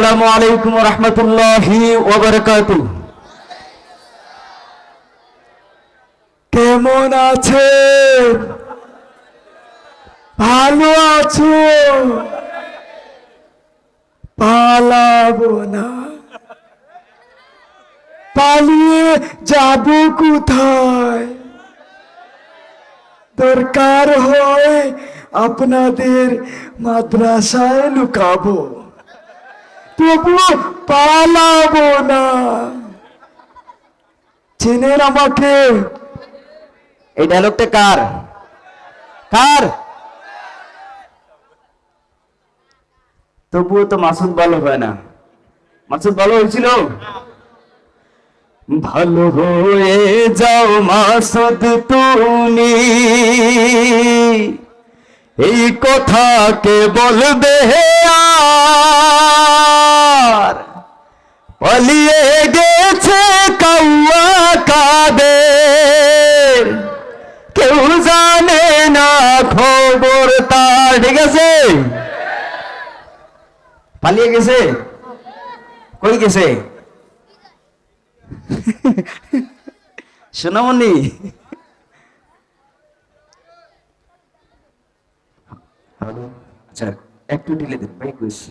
আসসালামু আলাইকুম রহমতুল্লাহি ওবরকাতু কেমন আছে ভালো আছো পালাবো না। পালিয়ে যাব কোথায়? দরকার হয় আপনাদের মাদ্রাসায় লুকাবো। তবু পালাবো না। চেনেন আমাকে। এই ডায়লগটা কার? কার? তবুও তো মাসুদ ভালো হয় না। মাসুদ ভালো হয়েছিল? ভালো হয়ে যাও মাসুদ তুমি। এই কথা কে বলবে আর পালিয়ে গেছে কাউয়া কাদের। কেউ জানে না খবর তার। ঠিক আছে? পালিয়ে গেছে? কই গেছে? সোনামণি। আচ্ছা একটু ঢিলে দেন কইছি।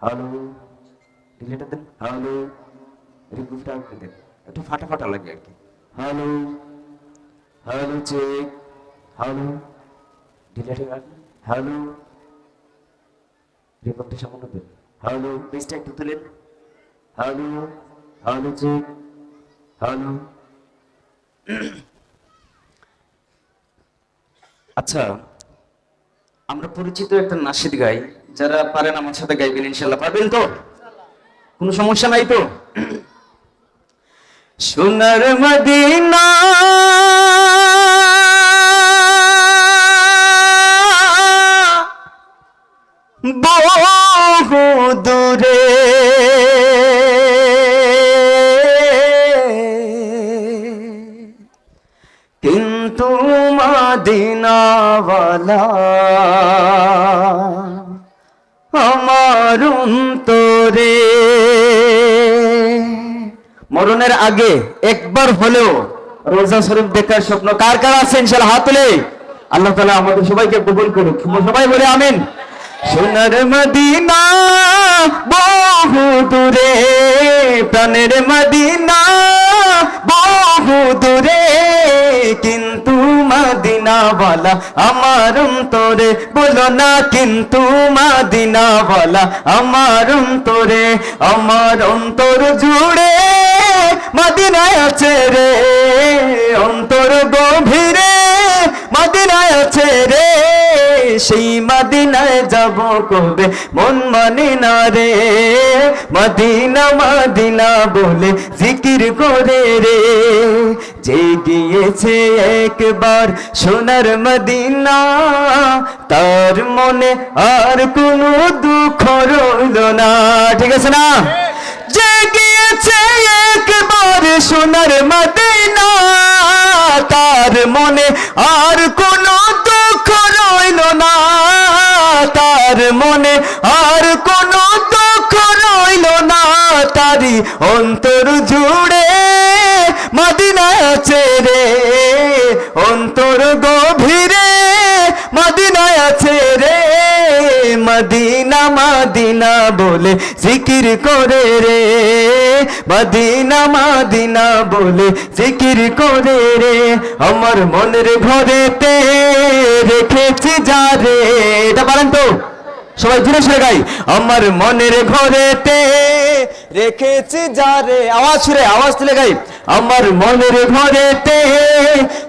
হ্যালো ডিলেটা দেন। হ্যালো রিকুলটা করে দেন। একটু ফাটা ফাটা লাগে আর কি। Hello hello, check. হ্যালো রাখুন হ্যালো রিকুলটা সামান্য দেন। হ্যালো পেজটা একটু তুলেন হ্যালো হ্যালো, চেক। হ্যালো। আচ্ছা আমরা পরিচিত একটা নাসিদ গাই। যারা পারেন আমার সাথে গাইবেন ইনশাল্লাহ পারবেন তো? কোনো সমস্যা নাই তো? সোনার মদিনা বহু দূরে। কিন্তু মদিনাওয়ালা আমার অন্তরে। মরণের আগে একবার হলেও রোজা শরীফ দেখার স্বপ্ন কার কার আছে সেটা হাত তুলে। আল্লাহ তালা আমাদের সবাইকে কবুল করুক। সবাই বলে আমিন। সোনার মদিনা বহু দূরে, প্রাণের মদিনা বহু দূরে, কিন্তু মদিনাওয়ালা আমার তোরে বলো না কিন্তু মদিনাওয়ালা আমার অন্তরে, আমার অন্তর জুড়ে মদিনায় আছে রে, অন্তর গভীরে মদিনায় আছে রে। সেই মদিনায় যাব কবে? মন মানে না রে। মদিনা মদিনা বলে জিকির করে রে। যে গিয়েছে একবার সোনার মদিনা, তার মনে আর কোনো দুঃখ রইল না। ঠিক আছে না? যে গিয়েছে একবার সোনার মদিনা, তার মনে আর কোনো তার মনে আর কোনো দুঃখ রইল না। তারি অন্তর জুড়ে মদিনা রে। অন্তর গভীরে মদিনা আছে রে। মদিনা মদিনা বলে জিকির করে রে। মদিনা মদিনা বলে জিকির করে রে। আমার মনের ঘরেতে রেখেছি যা রে। এটা পারেন তো? সবাই জোরে সুরে গাই। আমার মনের ঘরেতে রেখেছি যারে। আওয়াজ সুরে, আওয়াজ তুলে গাই। আমার মনের ঘরেতে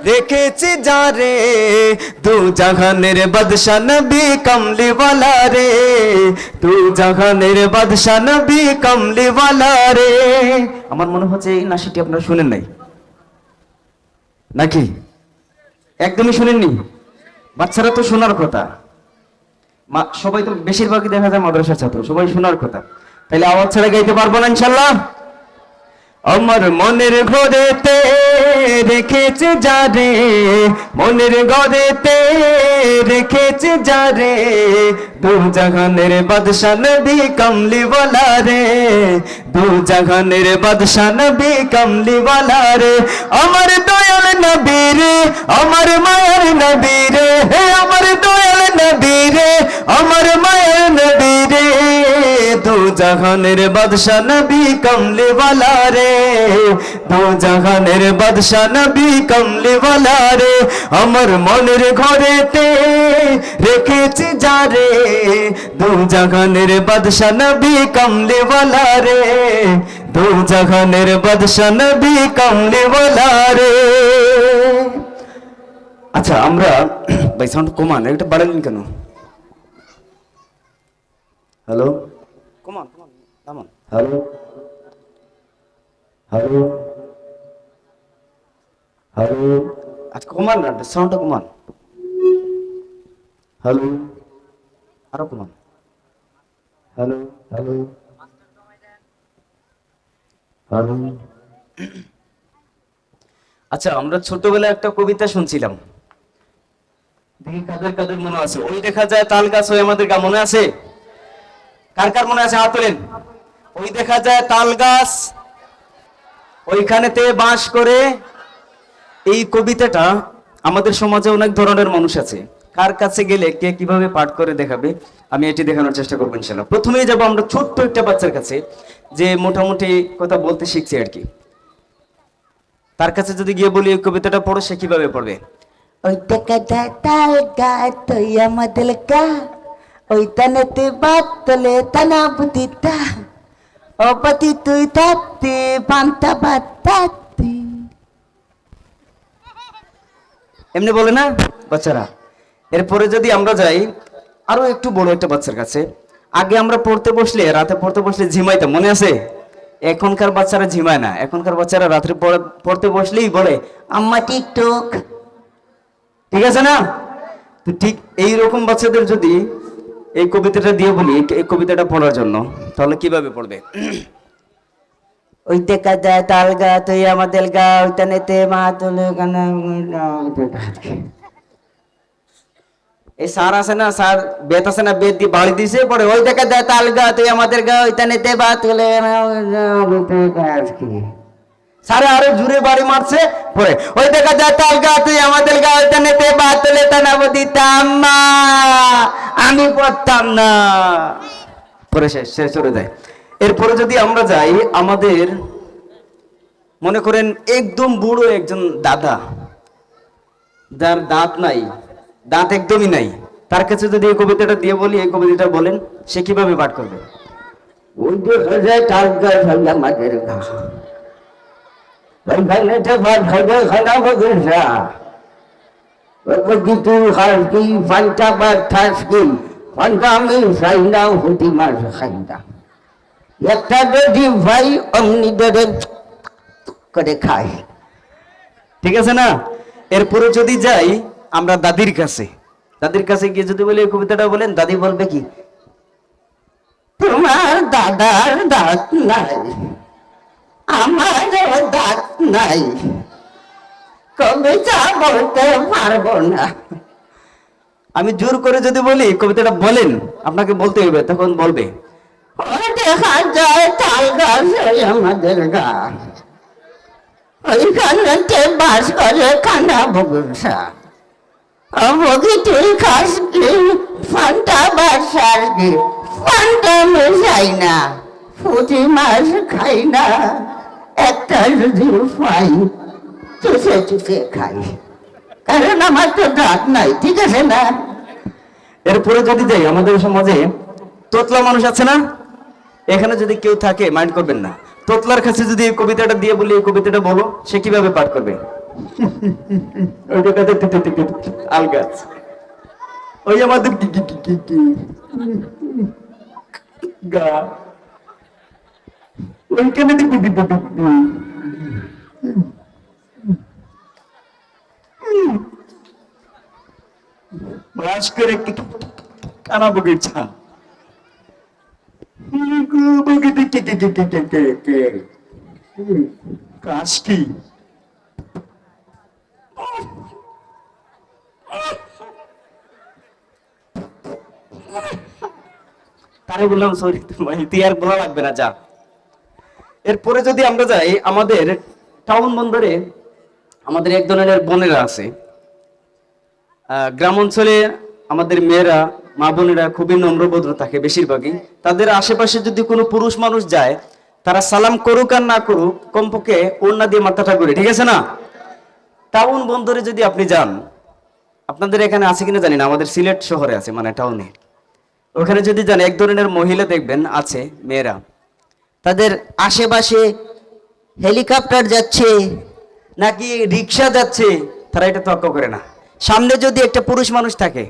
রেখেছি যারে। দু জাহানের বাদশা বি কমলিওয়ালা রে। দু জাহানের বাদশা বি কমলিওয়ালা রে। আমার মনে হচ্ছে এই নাশিটি আপনারা শুনেন নাই। নাকি? একদমই শুনেননি। বাচ্চারা তো শোনার কথা। সবাই তো বেশিরভাগই দেখা যায় মাদ্রাসার ছাত্র, সবাই শোনার কথা। তাহলে আওয়াজ ছাড়া গাইতে পারব না, ইনশাল্লাহ? আমার মনের ঘরেতে রেখেছে যারে, মনের ঘরেতে রেখেছে যারে দু জাহানের বাদশা নবী কমলি বলা রে দু জাহানের বাদশা নবী কমলি বলা রে আমার দয়াল নবী রে আমার মায়ের নবী রে হে আমার দয়াল নবী রে আমার মায়ের নবী রে দু জাহানের বাদশা নবী কমলি ওয়ালা রে দু জাহানের বাদশা নবী কমলি ওয়ালা রে আমার মনের ঘরেতে রেখেছি যারে দু জাহানের বাদশা নবী কমলি ওয়ালা রে দু জাহানের বাদশা নবী কমলি ওয়ালা রে। আচ্ছা আমরা ভাই সাউন্ড কমান এটা বাড়ালেন কেন? Hello? Come on come on hello? Hello hello আচ্ছা কমান না সাউন্ডটা কমান। হ্যালো আরও কমান। হ্যালো হ্যালো হ্যালো আচ্ছা আমরা ছোটবেলায় একটা কবিতা শুনছিলাম। দেখি কাদের কাদের মনে আছে। ওই দেখা যায় তাল গাছ ওই আমাদের গা মনে আছে? কার কার মনে আছে? হাত তোলেন। ওই দেখা যায় তাল গাছ ওইখানেতে বাস করে এই কবিতাটা আমাদের সমাজে অনেক ধরনের মানুষ আছে। কার কাছে গেলে কে কীভাবে পাঠ করে দেখাবে, আমি এটি দেখানোর চেষ্টা করব ইনশাল্লাহ প্রথমেই যাব আমরা ছোট্ট একটা বাচ্চার কাছে, যে মোটামুটি কথা বলতে শিখছে আর কি। তার কাছে যদি গিয়ে বলি, এই কবিতাটা পড়ো, সে কীভাবে পড়বে? ওই টাকাটা তাল গা তুই আমাদের গা, ওই তানেতে বাত তলে তানা বুদিতা ও পতি তুই তাতে পান্তা বাতাতি এমনি বলে না, বাচ্চারা? এরপরে যদি আমরা যাই, আরও একটু বড় একটা বাচ্চার কাছে। আগে আমরা পড়তে বসলে, রাতে পড়তে বসলে ঝিমাইতাম, মনে আছে? এখনকার বাচ্চারা ঝিমায় না। এখনকার বাচ্চারা রাত্রে পড়া- পড়তে বসলেই বলে, আম্মা, টিকটক। ঠিক আছে না? তো ঠিক এই রকম বাচ্চাদের যদি এই কবিতাটা দিয়ে বলি, এই- কবিতাটা পড়ার জন্য। তাহলে কীভাবে পড়বে? ওই দেখা যায় তাল গা, তুই আমাদের গা ওই তানেতে মা, তুলে এই সার আছে না, সার বেত আছে না, বেত দিয়ে বাড়ি দিছে পরে ওই দেখা যায় তাল গা, তুই আমাদের গা ওই তানেতে বা তুলে সারে আরও জুড়ে বাড়ি মারছে পরে ওই দেখা যায়, তাল গা তুই আমাদের গা ওই তানেতে বা তুলে টানাবো দিতাম মা আমি পড়তাম না। পরে শেষ শেষ চলে যায়। এরপরে যদি আমরা যাই, আমাদের মনে করেন একদম বুড়ো একজন দাদা, যার দাঁত নাই, দাঁত একদমই নাই, তার কাছে যদি এই কবিতাটা দিয়ে বলি, এই কবিতাটা বলেন, সে কীভাবে পাঠ করবে? ওই দেখা যায়, তাল গা তানেতে বা আমি খাই হুটি খাই একটা যদি ভাই অমনি করে খায় ঠিক আছে না? এরপরে যদি যাই, আমরা দাদির কাছে। দাদির কাছে গিয়ে যদি বলি কবিতাটা বলেন, দাদি বলবে কি? তোমার দাদার দাঁত নাই। আমারও দাঁত নাই। কবিতা বলতে পারব না। আমি জোর করে যদি বলি কবিতাটা বলেন আপনাকে বলতে হবে তখন বলবে। দেখা যায় তাল গাছ আমাদের গা। ওইখানেতে বাস করে কানা বগুসা বগি তুই খাস কি ফান্টা বাসার কি ফান্টা মেশাই না পুঁটি মাছ খাই না। একটা যদি পাই চুষে চুষে খাই। কারণ আমার তো দাঁত নাই ঠিক আছে না? এরপরে যদি যাই আমাদের সমাজে তোতলা মানুষ আছে না? এখানে যদি কেউ থাকে মাইন্ড করবেন না। তোতলার কাছে যদি এই কবিতাটা দিয়ে বলি এই কবিতাটা বলো সে কীভাবে পাঠ করবে? ওইটা কাছে আল গাছ ওই আমাদের গা। Mungkin nanti gue dibuduk dulu. Masker itu karena begitu. Iku begitu kiki sorry, tiar lagi. এরপরে যদি আমরা যাই, আমাদের টাউন বন্দরে আমাদের এক ধরনের বোনেরা আছে। গ্রাম অঞ্চলে আমাদের মেয়েরা, মা বোনেরা খুবই নম্রভদ্র থাকে বেশিরভাগই। তাদের আশেপাশে যদি কোনো পুরুষ মানুষ যায়, তারা সালাম করুক আর না করুক, কমপক্ষে ওড়না দিয়ে মাথাটা করে ঠিক আছে না? টাউন বন্দরে যদি আপনি যান, আপনাদের এখানে আছে কিনা জানি না, আমাদের সিলেট শহরে আছে মানে টাউনে ওখানে যদি যান, এক ধরনের মহিলা দেখবেন, আছে, মেয়েরা। তাদের আশেপাশে হেলিকপ্টার যাচ্ছে, নাকি রিক্সা যাচ্ছে, তারা এটা তর্ক করে না। সামনে যদি একটা পুরুষ মানুষ থাকে,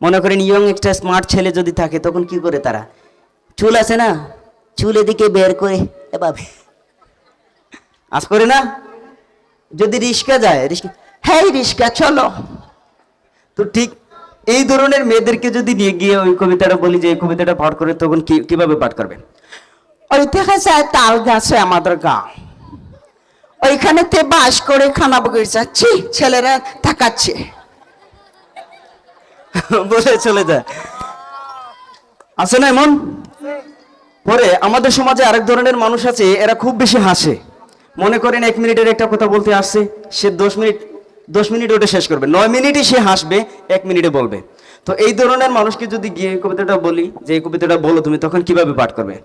মনে করেন ইয়ং একটা স্মার্ট ছেলে যদি থাকে, তখন কি করে তারা? চুল আছে না? চুল এদিকে বের করে এভাবে আজ করে না? যদি রিক্সা যায়, রিক্সা হ্যাঁ রিক্সা, চলো। তো ঠিক এই ধরনের মেয়েদেরকে যদি নিয়ে গিয়ে ওই কবিতাটা বলি যে এই কবিতাটা পাঠ করে তখন কীভাবে পাঠ করবেন? যায় তাল গাছে আমাদের গাঁ ওইখানেতে বাস করে খানা বগির যাচ্ছি ছেলেরা তাকাচ্ছে বলে চলে যায় আছে না এমন পরে আমাদের সমাজে আরেক ধরনের মানুষ আছে এরা খুব বেশি হাসে মনে করেন এক মিনিটের একটা কথা বলতে আসছে সে দশ মিনিট দশ মিনিট ওটা শেষ করবে নয় মিনিটে সে হাসবে, এক মিনিটে বলবে। তো এই ধরনের মানুষকে যদি গিয়ে কবিতাটা বলি, যে এই কবিতাটা বলো তুমি, তখন কীভাবে পাঠ করবে?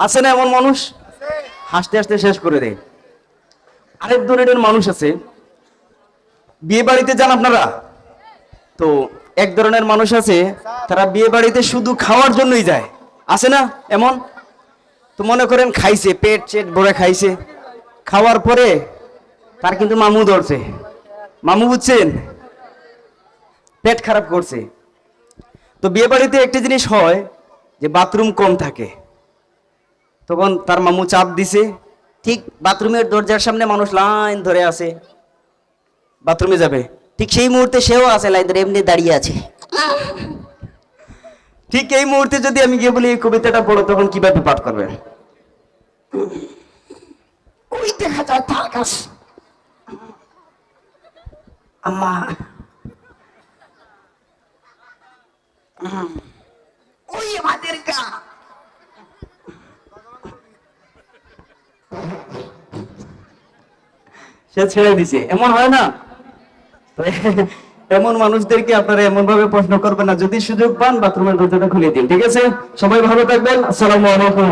আছে না এমন মানুষ হাসতে হাসতে শেষ করে দেয়। আরেক ধরনের মানুষ আছে। বিয়ে বাড়িতে যান আপনারা? তো এক ধরনের মানুষ আছে, তারা বিয়ে বাড়িতে শুধু খাওয়ার জন্যই যায়। আছে না? এমন? তো মনে করেন খাইছে, পেট চেট ভরে খাইছে। খাওয়ার পরে তার কিন্তু মামু ধরছে। মামু বুঝছেন? পেট খারাপ করছে। তো বিয়ে বাড়িতে একটা জিনিস হয় যে, বাথরুম কম থাকে। তখন তার মামু চাপ দিছে। ঠিক বাথরুমের দরজার সামনে মানুষ লাইন ধরে আছে। বাথরুমে যাবে। ঠিক সেই মুহূর্তে সেও আছে লাইন ধরে এমনি দাঁড়িয়ে আছে। ঠিক এই মুহূর্তে যদি আমি গিয়ে বলি এই কবিতাটা পড়ো তখন কীভাবে পাঠ করবে? ওই দেখা যায় গাছ আম্মা উম, ওই আমাদের গা সে ছেড়ে দিছে। এমন হয় না? এমন মানুষদেরকে আপনারা এমন ভাবে প্রশ্ন করবেন না। যদি সুযোগ পান বাথরুমের দরজাটা খুলে দিন। ঠিক আছে? সবাই ভালো থাকবেন। আসসালামু আলাইকুম।